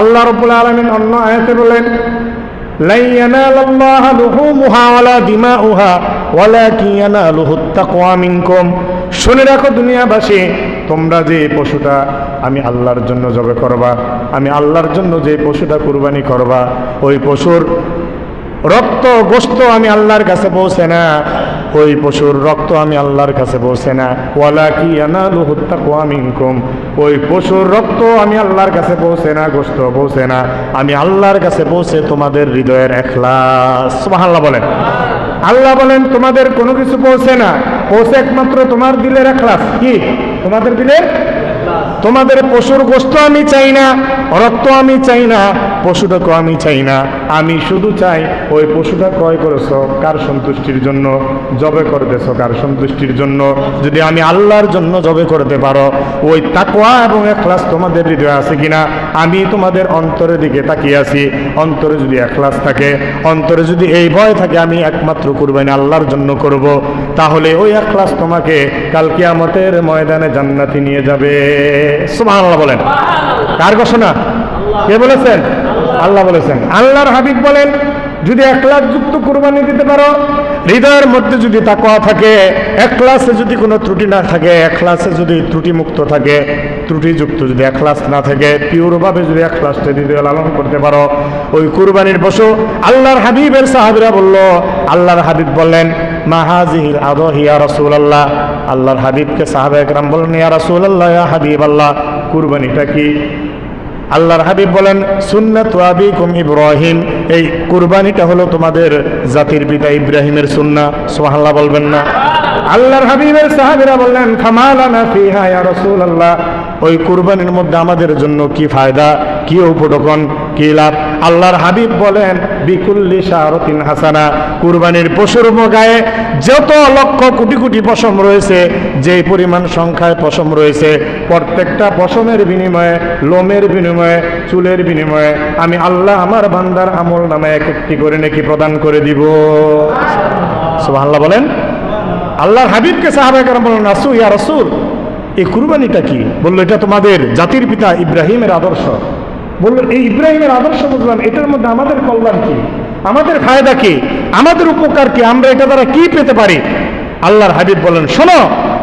আল্লাহ রবুল আলমিন অন্য আয়াতে বলেন শুনে রাখো দুনিয়াবাসী, তোমরা যে পশুটা আমি আল্লাহর জন্য জবে করবা, আমি আল্লাহর জন্য যে পশুটা কুরবানি করবা, ওই পশুর রক্ত গোস্ত আমি আল্লাহর কাছে পৌঁছে না। ওই পশুর রক্ত আমি আল্লাহর কাছে বসে না। ওয়ালা কি আনালু হত্যা কোয়ামিনকুম ওই পশুর রক্ত আমি আল্লাহর কাছে পৌঁছে না গোস্ত পৌঁছে না। আমি আল্লাহর কাছে পৌঁছে তোমাদের হৃদয়ের এখলাস। সুবহানাল্লাহ বলেন। আল্লাহ বলেন, তোমাদের কোনো কিছু পৌঁছে না। পৌঁছে একমাত্র তোমার দিলের এখলাস কি? তোমাদের দিলের? তোমাদের পশুর গোস্ত আমি চাই না, রক্ত আমি চাই না, পশুটাকে আমি চাই না। আমি শুধু চাই, ওই পশুটা ক্রয় করেছ, কার সন্তুষ্টির জন্য জবে করতেছ, কার সন্তুষ্টির জন্য? যদি আমি আল্লাহর জন্য জবে করতে পারো, ওই তাকোয়া এবং এখলাস তোমাদের হৃদয়ে আছে কিনা? আমি তোমাদের অন্তরের দিকে তাকিয়ে আছি। অন্তরে যদি এখলাস থাকে, অন্তরে যদি এই ভয় থাকে, আমি একমাত্র কুরবানি আল্লাহর জন্য করব। তাহলে ওই এখলাস তোমাকে কাল কিয়ামতের ময়দানে জান্নাতি নিয়ে যাবে। সুবহানাল্লাহ বলেন। কার ঘোষণা? কে বলেছেন? আল্লাহ বলেছেন। আল্লাহর হাবিব বলেন, যদি একলাস যুক্ত কুরবানি দিতে পারো, হৃদয়ের মধ্যে যদি তা তাকওয়া থাকে একলাসে যদি কোনো ত্রুটি না থাকে একলাসে যদি ত্রুটি মুক্ত থাকে, ত্রুটিযুক্ত যদি একলাস না থাকে, পিওরভাবে যদি একলাসটা যদি লালন করতে পারো, ওই কুরবানির পশু আল্লাহর হাবিবের সাহাবিরা বলল, আল্লাহর হাবিব বললেন মাহাজিহিল আদহিয়া রসুল আল্লাহ আল্লাহর হাবিবকে সাহাবে একরাম বললেন ইয়া রসুল আল্লাহ ইয়া হাবিব আল্লাহ কুরবানিটা কি? আল্লাহর হাবিব বলেন, সুন্নাত আবিকুম ইব্রাহিম। এই কুরবানিটা হলো তোমাদের জাতির পিতা ইব্রাহিমের সুন্না সুবহানাল্লাহ বলবেন না। আল্লাহর হাবিবের সাহাবীরা বললেন খামালানা ফিহা ইয়া রাসূলুল্লাহ। ওই কুরবানির মধ্যে আমাদের জন্য কি ফায়দা, কি উপটোকন কি লাভ? আল্লাহর হাবিব বলেন, বিকুল্লি শাহরতিন হাসানা, কুরবানির পশুর গায়ে যত লক্ষ কোটি কোটি পশম রয়েছে যে পরিমাণ সংখ্যায় পশম রয়েছে, প্রত্যেকটা পশমের বিনিময়ে, লোমের বিনিময়ে, চুলের বিনিময়ে, আমি আল্লাহ আমার বান্দার আমল নামে এক একটি করে নাকি প্রদান করে দিব। সুবহানাল্লাহ বলেন, আল্লাহর হাবিবকে সাহাবায়ে কেরাম বলেন রাসূল ইয়া রাসূল। এই কুরবানিটা কি? বলল, এটা তোমাদের জাতির পিতা ইব্রাহিমের আদর্শ। বলল, এই ইব্রাহিমের আদর্শ বুঝলাম, এটার মধ্যে আমাদের কল্যাণ কি? আমাদের ফায়দা কি? আমাদের উপকার কি? আমরা এটা দ্বারা কি পেতে পারি? আল্লাহর হাবিব বলেন শোনো,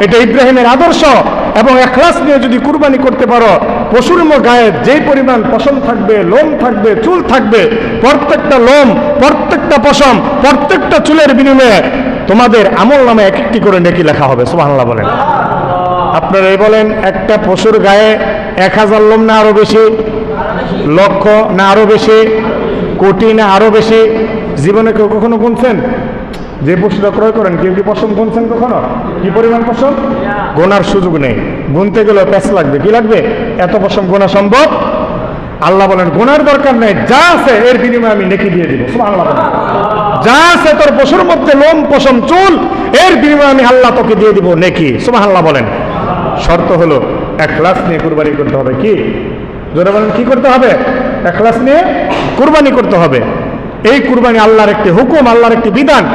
এটা ইব্রাহিমের আদর্শ এবং এখলাস নিয়ে যদি কুরবানি করতে পারো, পশুর গায়ে যে পরিমাণ পশম থাকবে, লোম থাকবে, চুল থাকবে, প্রত্যেকটা লোম, প্রত্যেকটা পশম, প্রত্যেকটা চুলের বিনিময়ে তোমাদের আমল নামে এক একটি করে নেকি লেখা হবে। সুবহানাল্লাহ বলেন। আপনারা এই বলেন, একটা পশুর গায়ে এক হাজার লোম না আরও বেশি, লক্ষ না আরও বেশি, কোটি না আরও বেশি, জীবনে কেউ কখনো গুনছেন? যে পশুটা ক্রয় করেন, কেউ কি পশম গুনছেন কখনো? কি পরিমাণ পশম? গোনার সুযোগ নেই। গুনতে গেলে প্যাস লাগবে। কি লাগবে? এত পশম গোনা সম্ভব? আল্লাহ বলেন, গোনার দরকার নেই। যা আছে, এর বিনিময়ে আমি নেকি দিয়ে দিব। বলেন। যা আছে তোর পশুর মধ্যে, লোম, পশম, চুল, এর বিনিময়ে আমি আল্লাহ তোকে দিয়ে দিব নেকি। সুবহানাল্লাহ বলেন। শর্ত হলো একলাস নিয়ে কুরবানি করতে হবে কি? জোরে বলেন, কি করতে হবে? একলাস নিয়ে কুরবানি করতে হবে। এই কুরবানি আল্লাহর একটি হুকুম, আল্লাহর একটি বিধান।